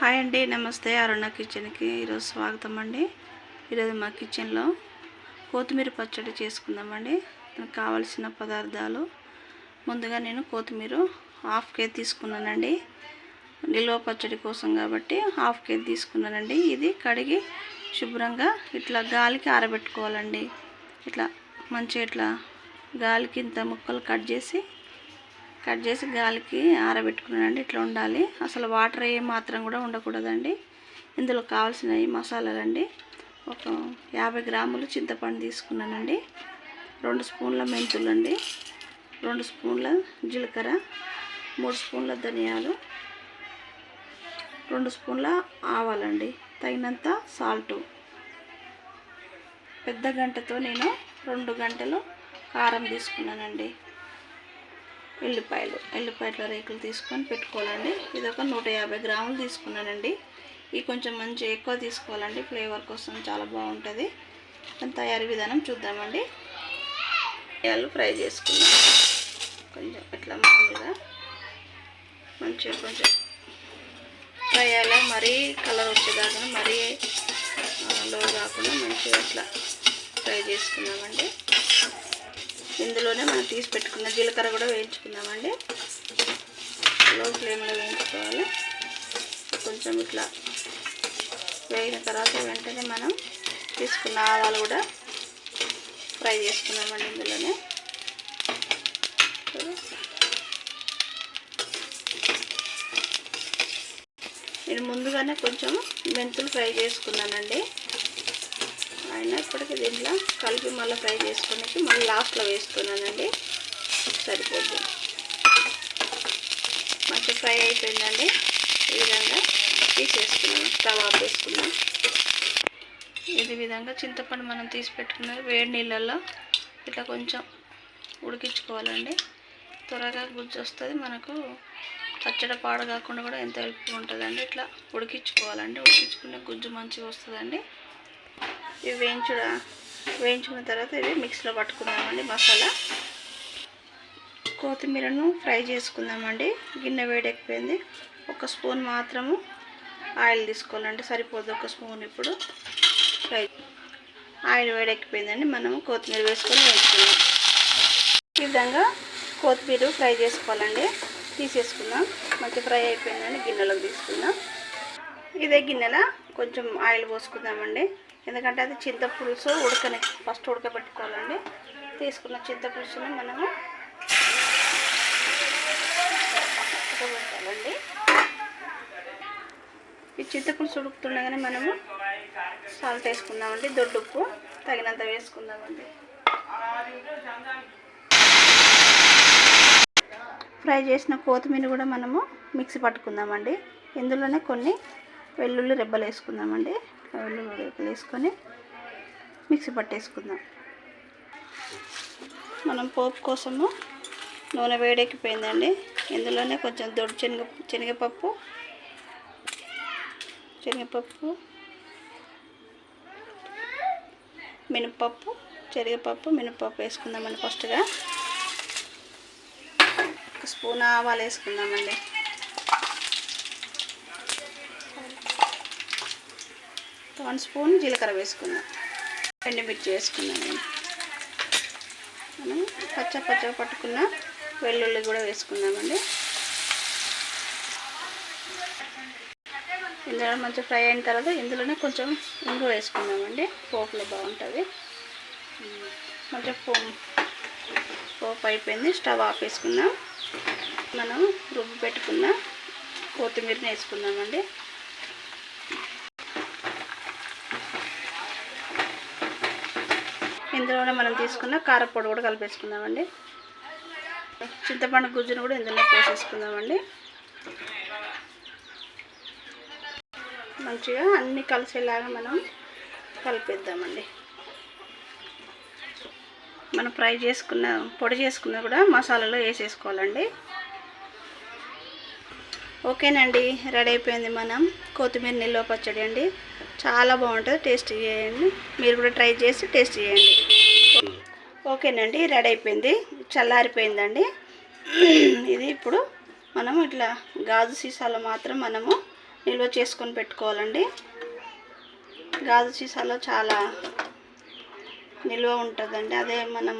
Hi అండి నమస్తే. అరుణ కిచెన్కి ఈరోజు స్వాగతం అండి. ఈరోజు మా కిచెన్లో కొత్తిమీర పచ్చడి చేసుకుందామండి. దానికి కావలసిన పదార్థాలు. ముందుగా నేను కొత్తిమీర హాఫ్ కేజీ తీసుకున్నానండి. నిల్వ పచ్చడి కోసం కాబట్టి హాఫ్ కేజీ తీసుకున్నానండి. ఇది కడిగి శుభ్రంగా ఇట్లా గాలికి ఆరబెట్టుకోవాలండి. ఇట్లా మంచిగా ఇట్లా గాలికి ఇంత ముక్కలు కట్ చేసి కట్ చేసి గాలికి ఆరబెట్టుకున్నానండి. ఇట్లా ఉండాలి. అసలు వాటర్ ఏ మాత్రం కూడా ఉండకూడదండి. ఇందులో కావాల్సినవి మసాలాలండి. ఒక యాభై గ్రాములు చింతపండు తీసుకున్నానండి. రెండు స్పూన్ల మెంతులు అండి రెండు స్పూన్ల జీలకర్ర. మూడు స్పూన్ల ధనియాలు. రెండు స్పూన్ల ఆవాలండి. తగినంత సాల్టు. పెద్ద గంటతో నేను రెండు గంటలు కారం తీసుకున్నానండి. ఎల్లిపాయలు ఎల్లిపాయల రేకులు తీసుకొని పెట్టుకోవాలండి. ఇది ఒక నూట యాభై గ్రాములు తీసుకున్నానండి. ఇది కొంచెం మంచి ఎక్కువ తీసుకోవాలండి. ఫ్లేవర్ కోసం చాలా బాగుంటుంది. దాని తయారీ విధానం చూద్దామండి. ఆలు ఫ్రై చేసుకున్నాం. కొంచెం ఇట్లా మామూలుగా మంచిగా కొంచెం ఫ్రై అయ్యేలా మరీ కలర్ వచ్చేదాకా మరీ లో కాకుండా మంచిగా ఇట్లా ఫ్రై చేసుకున్నామండి. ఇందులోనే మనం తీసి పెట్టుకున్న జీలకర్ర కూడా వేయించుకుందామండి. లో ఫ్లేమ్లో వేయించుకోవాలి. కొంచెం ఇట్లా వేగిన తర్వాత వెంటనే మనం తీసుకున్న ఆవాలు కూడా ఫ్రై చేసుకున్నామండి ఇందులోనే. నేను ముందుగానే కొంచెం మెంతులు ఫ్రై చేసుకున్నానండి. అయినా ఇప్పటికి దీంట్లో కలిపి మళ్ళీ ఫ్రై చేసుకోనికి మళ్ళీ లాస్ట్లో వేసుకున్నానండి. సరిపోద్ది మంచి ఫ్రై అయిపోయిందండి. ఈ విధంగా తీసేసుకున్నాను స్టవ్ ఆఫ్ ఇది విధంగా చింతపండు మనం తీసి పెట్టుకున్న వేడి నీళ్ళల్లో ఇట్లా కొంచెం ఉడికించుకోవాలండి. త్వరగా గుజ్జు వస్తుంది. మనకు పచ్చడి పాడు కాకుండా కూడా ఎంత హెల్ప్ ఉంటుందండి. ఇట్లా ఉడికించుకోవాలండి. ఉడికించుకునే గుజ్జు మంచిగా వస్తుందండి. ఇవి వేయించుడ వేయించుకున్న తర్వాత ఇవి మిక్సీలో పట్టుకుందామండి మసాలా. కొత్తిమీరను ఫ్రై చేసుకుందామండి. గిన్నె వేడెక్కిపోయింది. ఒక స్పూన్ మాత్రము ఆయిల్ తీసుకోవాలండి. సరిపోదు ఒక స్పూన్ ఇప్పుడు. ఫ్రై ఆయిల్ వేడెక్కిపోయిందండి. మనము కొత్తిమీర వేసుకొని వేసుకుందాం ఈ విధంగా కొత్తిమీర ఫ్రై చేసుకోవాలండి. తీసేసుకుందాం. మంచి ఫ్రై అయిపోయిందండి. గిన్నెలోకి తీసుకుందాం. ఇదే గిన్నెలో కొంచెం ఆయిల్ పోసుకుందామండి. ఎందుకంటే అది చింతపులుసు ఉడకని. ఫస్ట్ ఉడకబెట్టుకోవాలండి. తీసుకున్న చింతపులుసుని మనము ఉడకబెట్టాలండి. ఈ చింతపులుసు ఉడుకుతుండగానే మనము సాల్ట్ వేసుకుందామండి. దొడ్డుప్పు తగినంత వేసుకుందామండి. ఫ్రై చేసిన కొత్తిమీర కూడా మనము మిక్సీ పట్టుకుందామండి. ఇందులోనే కొన్ని వెల్లుల్లి రెబ్బలు వేసుకుందామండి. వెల్లుల్లి వేసుకొని మిక్సీ పట్టేసుకుందాం. మనం పోపు కోసము నూనె వేడెక్కిపోయిందండి. ఇందులోనే కొంచెం దొడ్డు శనగ శనగపప్పు శనగపప్పు మినపప్పు శనగపప్పు మినపప్పు వేసుకుందామండి ఫస్ట్గా. ఒక స్పూన్ ఆవాలు వేసుకుందామండి. వన్ స్పూన్ జీలకర్ర వేసుకున్నాం ఎండుమిర్చి వేసుకున్నాం మనం పచ్చ పచ్చ పట్టుకున్న వెల్లుల్లి కూడా వేసుకున్నామండి ఇందులో మంచిగా ఫ్రై అయిన తర్వాత ఇందులోనే కొంచెం ఇంగు వేసుకుందామండి. పోపులో బాగుంటుంది మంచిగా పో పోపు అయిపోయింది. స్టవ్ ఆఫ్ వేసుకుందాం మనం రుబ్బు పెట్టుకున్న కొత్తిమీరని వేసుకుందామండి. ఇందులోనే మనం తీసుకున్న కారపొడి కూడా కలిపేసుకుందామండి. చింతపండు గుజ్జును కూడా ఇందులో పోసేసుకుందామండి. మంచిగా అన్నీ కలిసేలాగా మనం కలిపేద్దామండి. మనం ఫ్రై చేసుకున్న పొడి చేసుకున్న కూడా మసాలాలో వేసేసుకోవాలండి. ఓకేనండి రెడీ అయిపోయింది మనం. కొత్తిమీర నిల్వ పచ్చడి అండి. చాలా బాగుంటుంది టేస్ట్ చేయండి. మీరు కూడా ట్రై చేసి టేస్ట్ చేయండి. ఓకేనండి రెడీ అయిపోయింది. చల్లారిపోయిందండి. ఇది ఇప్పుడు మనం ఇట్లా గాజు సీసాలో మాత్రం మనము నిల్వ చేసుకొని పెట్టుకోవాలండి. గాజు సీసాలో చాలా నిల్వ ఉంటుందండి. అదే మనం